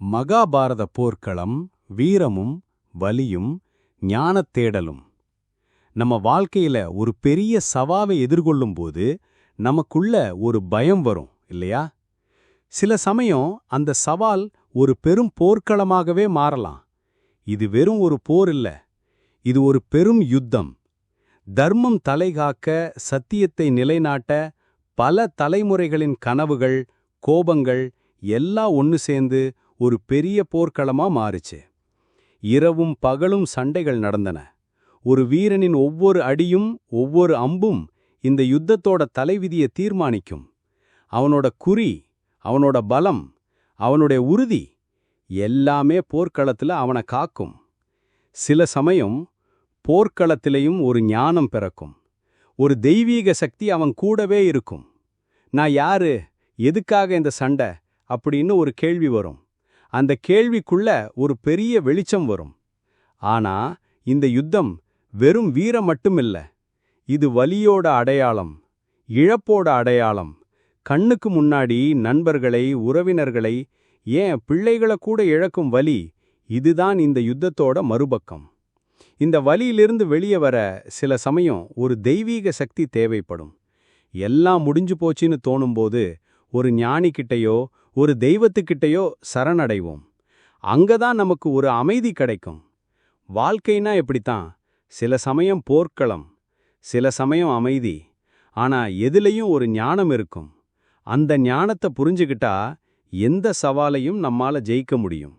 மகாபாரத போர்க்களம் வீரமும் வலியும் ஞானத் தேடலும். நம்ம வாழ்க்கையில ஒரு பெரிய சவாவை எதிர்கொள்ளும்போது நமக்குள்ள ஒரு பயம் வரும் இல்லையா? சில சமயம் அந்த சவால் ஒரு பெரும் போர்க்களமாகவே மாறலாம். இது வெறும் ஒரு போர் இல்ல இது ஒரு பெரும் யுத்தம். தர்மம் தலைகாக்க சத்தியத்தை நிலைநாட்ட பல தலைமுறைகளின் கனவுகள் கோபங்கள் எல்லாம் ஒன்னு சேர்ந்து ஒரு பெரிய போர்க்களமா மாறுச்சு. இரவும் பகலும் சண்டைகள் நடந்தன. ஒரு வீரனின் ஒவ்வொரு அடியும் ஒவ்வொரு அம்பும் இந்த யுத்தத்தோட தலைவிதியை தீர்மானிக்கும். அவனோட குறி அவனோட பலம் அவனுடைய உறுதி எல்லாமே போர்க்களத்துல அவனை காக்கும். சில சமயம் போர்க்களத்திலையும் ஒரு ஞானம் பிறக்கும். ஒரு தெய்வீக சக்தி அவன் கூடவே இருக்கும். நான் யாரு? எதுக்காக இந்த சண்டை? அப்படின்னு ஒரு கேள்வி வரும். அந்த கேள்விக்குள்ள ஒரு பெரிய வெளிச்சம் வரும். ஆனா இந்த யுத்தம் வெறும் வீரம் மட்டுமில்ல. இது வலியோட அடையாளம் இழப்போட அடையாளம். கண்ணுக்கு முன்னாடி நண்பர்களை உறவினர்களை ஏன் பிள்ளைகளை கூட இழக்கும் வலி? இதுதான் இந்த யுத்தத்தோட மறுபக்கம். இந்த வலியிலிருந்து வெளியே வர சில சமயம் ஒரு தெய்வீக சக்தி தேவைப்படும். எல்லாம் முடிஞ்சு போச்சுன்னு தோணும்போது ஒரு ஞானிக்கிட்டையோ ஒரு தெய்வத்துக்கிட்டையோ சரணடைவோம். அங்கதான் நமக்கு ஒரு அமைதி கிடைக்கும். வாழ்க்கைனா எப்படித்தான்? சில சமயம் போர்க்களம் சில சமயம் அமைதி. ஆனா எதுலயும் ஒரு ஞானம் இருக்கும். அந்த ஞானத்தை புரிஞ்சுகிட்டா எந்த சவாலையும் நம்மால ஜெயிக்க முடியும்.